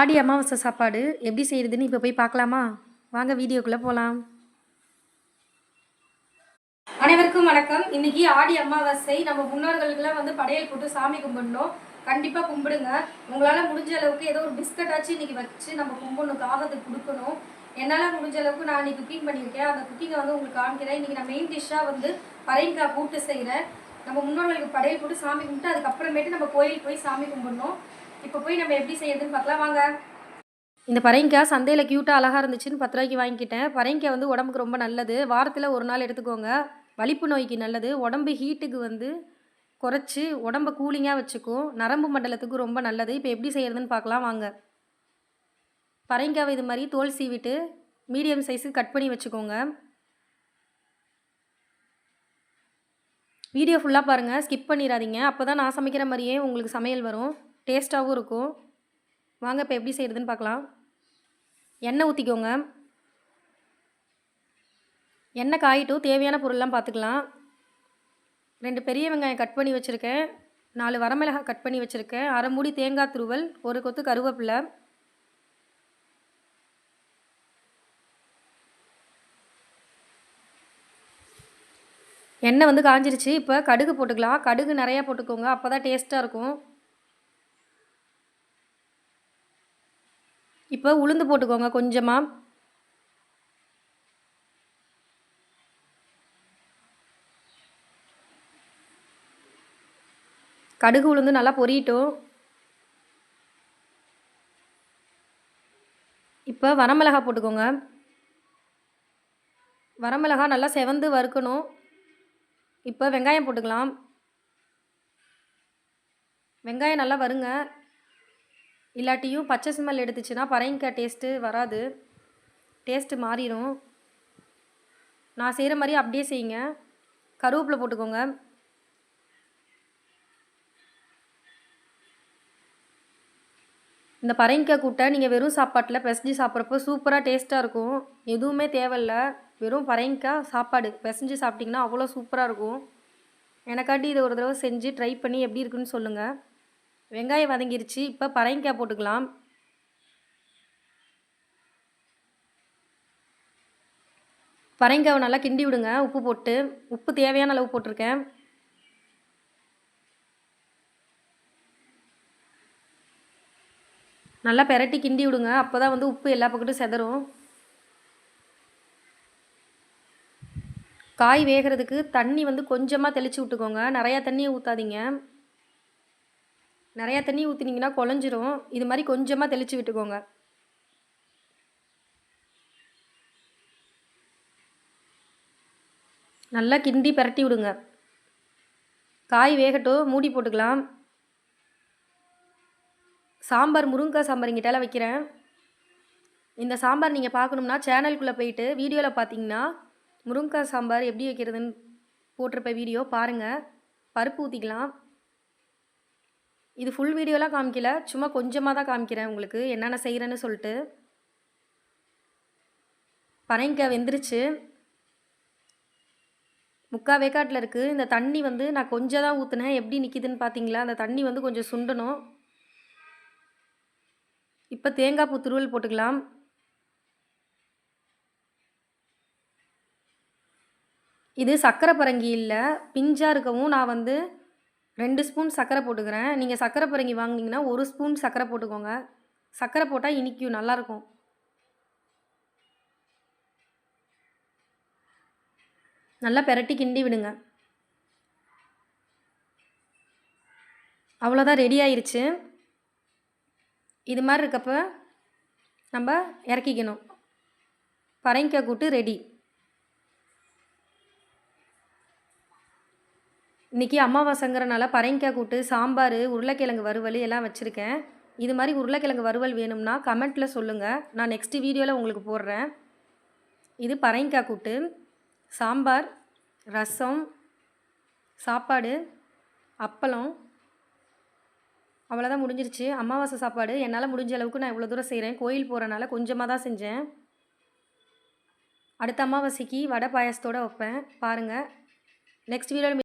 ஆடி அமாவாசை சாப்பாடு எப்படி செய்கிறதுன்னு இப்போ போய் பார்க்கலாமா? வாங்க வீடியோக்குள்ளே போகலாம் அனைவருக்கும் வணக்கம். இன்னைக்கு ஆடி அமாவாசை. நம்ம முன்னோர்களுக்கெல்லாம் வந்து படையல் போட்டு சாமி கும்பிடணும். கண்டிப்பாக கும்பிடுங்க. உங்களால் முடிஞ்ச அளவுக்கு ஏதோ ஒரு பிஸ்கட்டாச்சும் இன்னைக்கு வச்சு நம்ம கும்பிடணும் காகத்துக்கு கொடுக்கணும். என்னால் முடிஞ்ச அளவுக்கு நான் இன்னைக்கு குக்கிங் பண்ணியிருக்கேன். அந்த குக்கிங்கை வந்து உங்களுக்கு காமிக்கிறேன். இன்னைக்கு நான் மெயின் டிஷ்ஷாக வந்து பறையங்காய் கூட்டு செய்கிறேன் நம்ம முன்னோர்களுக்கு படையல் போட்டு சாமி கும்பிட்டு அதுக்கப்புறமேட்டு நம்ம கோயில் போய் சாமி கும்பிடணும். இப்போ போய் நம்ம எப்படி செய்யறதுன்னு பார்க்கலாம். வாங்க. இந்த பரங்கிக்காய் சந்தையில் க்யூட்டாக அழகாக இருந்துச்சுன்னு பத்து ரூபாய்க்கு வாங்கிக்கிட்டேன். பரங்கிக்காய் வந்து உடம்புக்கு ரொம்ப நல்லது. வாரத்தில் ஒரு நாள் எடுத்துக்கோங்க. வலிப்பு நோய்க்கு நல்லது. உடம்பு ஹீட்டுக்கு வந்து குறைச்சி உடம்ப கூலிங்காக வச்சுக்கும். நரம்பு மண்டலத்துக்கு ரொம்ப நல்லது. இப்போ எப்படி செய்கிறதுன்னு பார்க்கலாம். வாங்க. பரங்கிக்காவை இது மாதிரி தோல் சீவிட்டு மீடியம் சைஸுக்கு கட் பண்ணி வச்சுக்கோங்க. வீடியோ ஃபுல்லாக பாருங்கள் ஸ்கிப் பண்ணிடாதீங்க. அப்போ தான் நான் சமைக்கிற மாதிரியே உங்களுக்கு சமையல் வரும். டேஸ்ட்டாகவும் இருக்கும். வாங்க இப்போ எப்படி செய்கிறதுன்னு பார்க்கலாம். எண்ணெய் ஊற்றிக்கோங்க எண்ணெய் காயிட்டும். தேவையான பொருள்லாம் பார்த்துக்கலாம். ரெண்டு பெரிய வெங்காயம் கட் பண்ணி வச்சுருக்கேன். நாலு வரமிளகாய் கட் பண்ணி வச்சுருக்கேன். அரை மூடி தேங்காய் துருவல் ஒரு கொத்து கருவேப்பிலை. எண்ணெய் வந்து காஞ்சிருச்சு. இப்போ கடுகு போட்டுக்கலாம். கடுகு நிறையா போட்டுக்கோங்க. அப்போ தான் டேஸ்ட்டாக இருக்கும். இப்போ உளுந்து போட்டுக்கோங்க கொஞ்சமாக கடுகு உளுந்து நல்லா பொரியட்டும். இப்போ வரமிளகா போட்டுக்கோங்க. வரமிளகா நல்லா செவந்து வறுக்கணும். இப்போ வெங்காயம் போட்டுக்கலாம். வெங்காயம் நல்லா வருங்க. இல்லாட்டியும் பச்சை ஸ்மெல் எடுத்துச்சுன்னா பறையங்காய் டேஸ்ட்டு வராது. டேஸ்ட்டு மாறிடும் நான் செய்கிற மாதிரி அப்படியே செய்யுங்க. கருவேப்பிலை போட்டுக்கோங்க. இந்த பறையங்காய் கூட்டை நீங்கள் வெறும் சாப்பாட்டில் பிசைஞ்சு சாப்பிட்றப்போ சூப்பராக டேஸ்ட்டாக இருக்கும். எதுவுமே தேவையில்ல. வெறும் பறையங்காய் சாப்பாடு பிசைஞ்சு சாப்பிட்டிங்கன்னா அவ்வளோ சூப்பராக இருக்கும். எனக்காட்டி இதை ஒரு தடவை செஞ்சு ட்ரை பண்ணி எப்படி இருக்குன்னு சொல்லுங்கள் வெங்காயம் வதங்கிருச்சு. இப்போ பரங்கிக்காய் போட்டுக்கலாம். பரங்காவை நல்லா கிண்டி விடுங்க. உப்பு போட்டு. உப்பு தேவையான அளவு போட்டிருக்கேன். நல்லா பெரட்டி கிண்டி விடுங்க. அப்போ தான் வந்து உப்பு எல்லா பக்கட்டும் செதறும். காய் வேகிறதுக்கு தண்ணி வந்து கொஞ்சமாக தெளித்து விட்டுக்கோங்க. நிறையா தண்ணியை ஊற்றாதீங்க நிறையா தண்ணி ஊற்றினீங்கன்னா குழஞ்சிரும். இது மாதிரி கொஞ்சமாக தெளித்து விட்டுக்கோங்க. நல்லா கிண்டி பரட்டி விடுங்க. காய் வேகட்டும் மூடி போட்டுக்கலாம். சாம்பார் முருங்கைக்காய் சாம்பார் இங்கிட்டால வைக்கிறேன். இந்த சாம்பார் நீங்கள் பார்க்கணும்னா சேனலுக்குள்ளே போயிட்டு வீடியோவில் பார்த்தீங்கன்னா முருங்கைக்காய் சாம்பார் எப்படி வைக்கிறதுன்னு போட்டிருப்ப வீடியோ பாருங்கள் பருப்பு ஊற்றிக்கலாம் இது ஃபுல் வீடியோலாம் காமிக்கல. சும்மா கொஞ்சமாக தான் காமிக்கிறேன் உங்களுக்கு. என்னென்ன செய்கிறேன்னு சொல்லிட்டு. பனைங்காய் வெந்துருச்சு. முக்கா வேக்காட்டில் இருக்குது இந்த தண்ணி வந்து நான் கொஞ்சம் தான் ஊற்றுனேன் எப்படி நிற்கிதுன்னு பார்த்தீங்களா அந்த தண்ணி வந்து கொஞ்சம் சுண்டணும். இப்போ தேங்காய் பூ துருவல் போட்டுக்கலாம். இது சக்கரை பரங்கி இல்லை. பிஞ்சாக இருக்கவும் நான் வந்து ரெண்டு ஸ்பூன் சர்க்கரை போட்டுக்கிறேன். நீங்கள் சர்க்கரை பரங்கி வாங்கினீங்கன்னா ஒரு ஸ்பூன் சர்க்கரை போட்டுக்கோங்க. சர்க்கரை போட்டால் இனிக்கும் நல்லாயிருக்கும். நல்லா பெரட்டி கிண்டி விடுங்க. அவ்வளோதான் ரெடி ஆயிடுச்சு இது மாதிரி இருக்கப்போ நம்ம இறக்கிக்கணும். பரங்கிக்காய் கூட்டு ரெடி இன்றைக்கி அமாவாசைங்கிறனால பரங்கிக்காய் கூட்டு சாம்பார் உருளைக்கிழங்கு வறுவல் எல்லாம் வச்சுருக்கேன். இது மாதிரி உருளைக்கிழங்கு வறுவல் வேணும்னா கமெண்ட்டில் சொல்லுங்கள் நான் நெக்ஸ்ட் வீடியோவில் உங்களுக்கு போடுறேன். இது பரங்கிக்காய் கூட்டு சாம்பார் ரசம் சாப்பாடு அப்பளம். அவ்வளோதான் முடிஞ்சிருச்சு. அமாவாசை சாப்பாடு. என்னால் முடிஞ்ச அளவுக்கு நான் இவ்வளோ தூரம் செய்கிறேன் கோயில் போகிறனால கொஞ்சமாக தான் செஞ்சேன். அடுத்த அமாவாசைக்கு வடை பாயசத்தோடு வைப்பேன். பாருங்கள் நெக்ஸ்ட் வீடியோவில்